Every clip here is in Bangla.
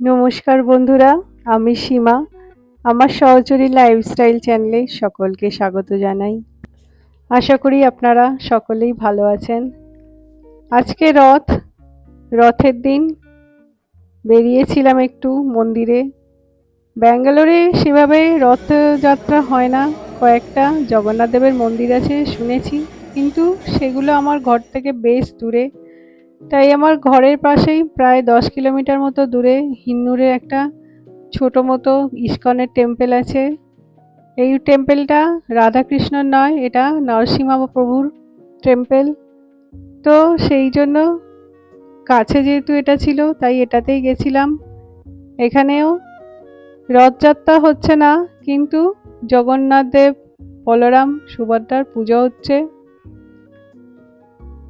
নমস্কার বন্ধুরা, আমি সীমা। আমার সহচরী লাইফস্টাইল চ্যানেলে সকলকে স্বাগত জানাই। আশা করি আপনারা সকলেই ভালো আছেন। আজকে রথ, রথের দিন বেরিয়েছিলাম একটু মন্দিরে। ব্যাঙ্গালোরে সেভাবে রথযাত্রা হয় না, কয়েকটা জগন্নাথ দেবের মন্দির আছে শুনেছি। কিন্তু সেগুলো আমার ঘর থেকে বেশ দূরে। তাই আমার ঘরের পাশেই প্রায় দশ কিলোমিটার মতো দূরে হিন্নুরের একটা ছোট মতো ইস্কনের টেম্পেল আছে। এই টেম্পেলটা রাধাকৃষ্ণর নয়, এটা নরসিংহ প্রভুর টেম্পেল। তো সেই জন্য কাছে যেহেতু এটা ছিল, তাই এটাতেই গেছিলাম। এখানেও রথযাত্রা হচ্ছে না, কিন্তু জগন্নাথ দেব, বলরাম, সুভদ্রার পুজো হচ্ছে।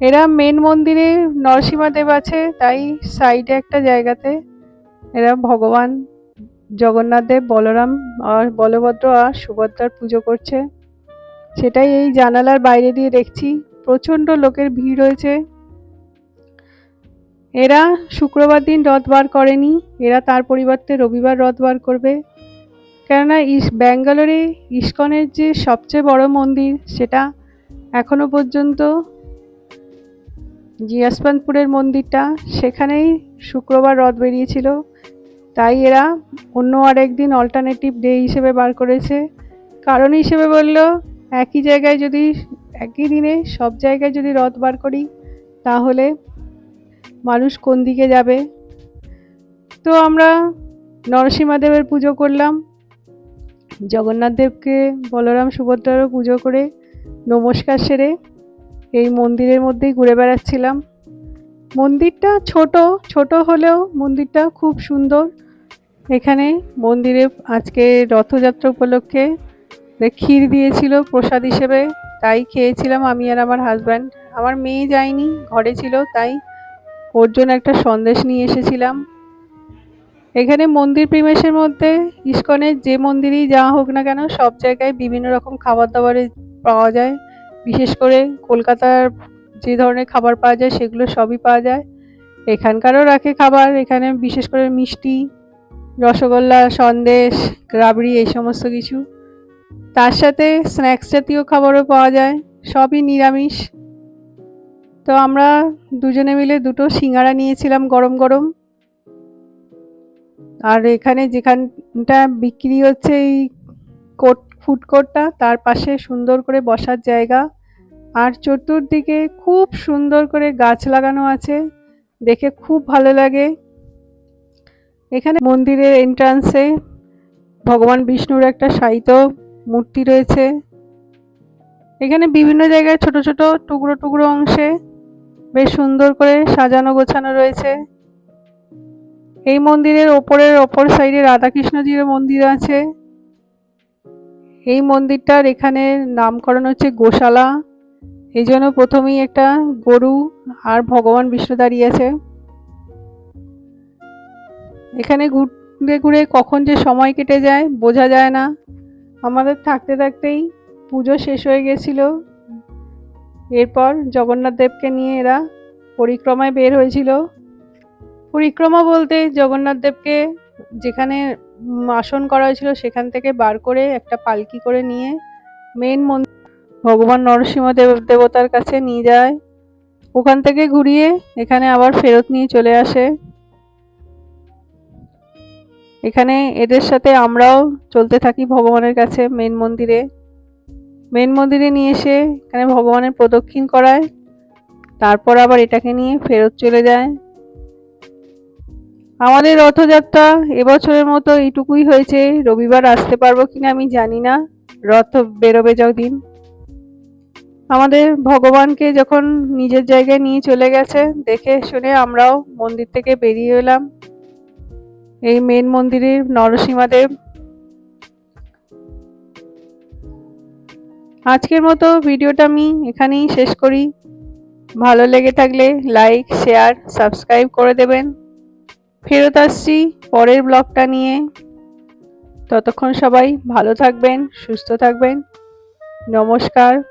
এরা মেন মন্দিরে নরসিংহা দেব আছে, তাই সাইডে একটা জায়গাতে এরা ভগবান জগন্নাথ দেব, বলরাম আর বলভদ্র আর সুভদ্রার পুজো করছে। সেটাই এই জানালার বাইরে দিয়ে দেখছি, প্রচণ্ড লোকের ভিড় হয়েছে এরা শুক্রবার দিন রথ বার করেনি, এরা তার পরিবর্তে রবিবার রথ বার করবে। কেননা ইস, ব্যাঙ্গালোরে ইস্কনের যে সবচেয়ে বড় মন্দির, সেটা এখনও পর্যন্ত জিয়াসপানপুরের মন্দিরটা, সেখানেই শুক্রবার রথ বেরিয়েছিল। তাই এরা অন্য আরেক দিন অল্টারনেটিভ ডে হিসেবে বার করেছে। কারণ হিসেবে বলল, একই জায়গায় যদি, একই দিনে সব জায়গায় যদি রথ বার করি, তাহলে মানুষ কোন দিকে যাবে? তো আমরা নরসিংহদেবের পুজো করলাম। জগন্নাথ দেবকে বলরাম সুভদ্রারও পুজো করে নমস্কার সেরে এই মন্দিরের মধ্যেই ঘুরে বেড়াচ্ছিলাম। মন্দিরটা ছোট ছোট হলেও মন্দিরটা খুব সুন্দর। এখানে মন্দিরে আজকে রথযাত্রা উপলক্ষে ক্ষীর দিয়েছিল প্রসাদ হিসেবে, তাই খেয়েছিলাম আমি আর আমার হাজব্যান্ড আমার মেয়ে যায়নি, ঘরে ছিল, তাই ওর জন্য একটা সন্দেশ নিয়ে এসেছিলাম। এখানে মন্দির প্রিমেশের মধ্যে ইস্কনের যে মন্দিরেই যাওয়া হোক না কেন, সব জায়গায় বিভিন্ন রকম খাবার দাবারে পাওয়া যায়। বিশেষ করে কলকাতার যে ধরনের খাবার পাওয়া যায়, সেগুলো সবই পাওয়া যায়। এখানকারও রাখে খাবার, এখানে বিশেষ করে মিষ্টি, রসগোল্লা, সন্দেশ রাবড়ি এই সমস্ত কিছু। তার সাথে স্ন্যাক্স জাতীয় খাবারও পাওয়া যায়, সবই নিরামিষ। তো আমরা দুজনে মিলে দুটো সিঙ্গারা নিয়েছিলাম গরম গরম। আর এখানে যেখানটা বিক্রি হচ্ছে এই কোট, ফুড কোর্টটা, তার পাশে সুন্দর করে বসার জায়গা। আর চতুর্দিকে খুব সুন্দর করে গাছ লাগানো আছে। দেখে খুব ভালো লাগে। এখানে মন্দিরের এন্ট্রান্সে ভগবান বিষ্ণুর একটা সাহিত্য মূর্তি রয়েছে। এখানে বিভিন্ন জায়গায় ছোট ছোট টুকরো টুকরো অংশে বেশ সুন্দর করে সাজানো গোছানো রয়েছে। এই মন্দিরের ওপরের ওপর সাইডে রাধাকৃষ্ণজির মন্দির আছে। এই মন্দিরটার এখানে নামকরণ হচ্ছে গোশালা। এই জন্য প্রথমেই একটা গরু আর ভগবান বিষ্ণু দাঁড়িয়ে আছে। এখানে ঘুরে ঘুরে কখন যে সময় কেটে যায়, বোঝা যায় না। আমাদের থাকতে থাকতেই পুজো শেষ হয়ে গেছিল। এরপর জগন্নাথ দেবকে নিয়ে এরা পরিক্রমায় বের হয়েছিল। পরিক্রমা বলতে জগন্নাথ দেবকে যেখানে আসন করা হয়েছিল, সেখান থেকে বার করে একটা পালকি করে নিয়ে মেন মন্দির ভগবান নরসিংহ দেব দেবতার কাছে নিয়ে যায়। ওখান থেকে ঘুরিয়ে এখানে আবার ফেরত নিয়ে চলে আসে। এখানে এদের সাথে আমরাও চলতে থাকি ভগবানের কাছে মেন মন্দিরে। মেন মন্দিরে নিয়ে এসে এখানে ভগবানের প্রদক্ষিণ করায়। তারপর আবার এটাকে নিয়ে ফেরত চলে যায়। আমাদের রথযাত্রা এবছরের মতো এইটুকুই হয়েছে। রবিবার আসতে পারব কিনা আমি জানি না। রথ বেরোবে দিন আমাদের ভগবানকে যখন নিজের জায়গায় নিয়ে চলে গেছে, দেখে শুনে আমরাও মন্দির থেকে বেরিয়ে এলাম। এই মেন মন্দিরের নরসিংহদেব। আজকের মতো ভিডিওটা আমি এখানেই শেষ করি। ভালো লেগে থাকলে লাইক শেয়ার সাবস্ক্রাইব করে দেবেন। ফেরত আসছি পরের ব্লগটা নিয়ে। ততক্ষণ সবাই ভালো থাকবেন, সুস্থ থাকবেন। নমস্কার।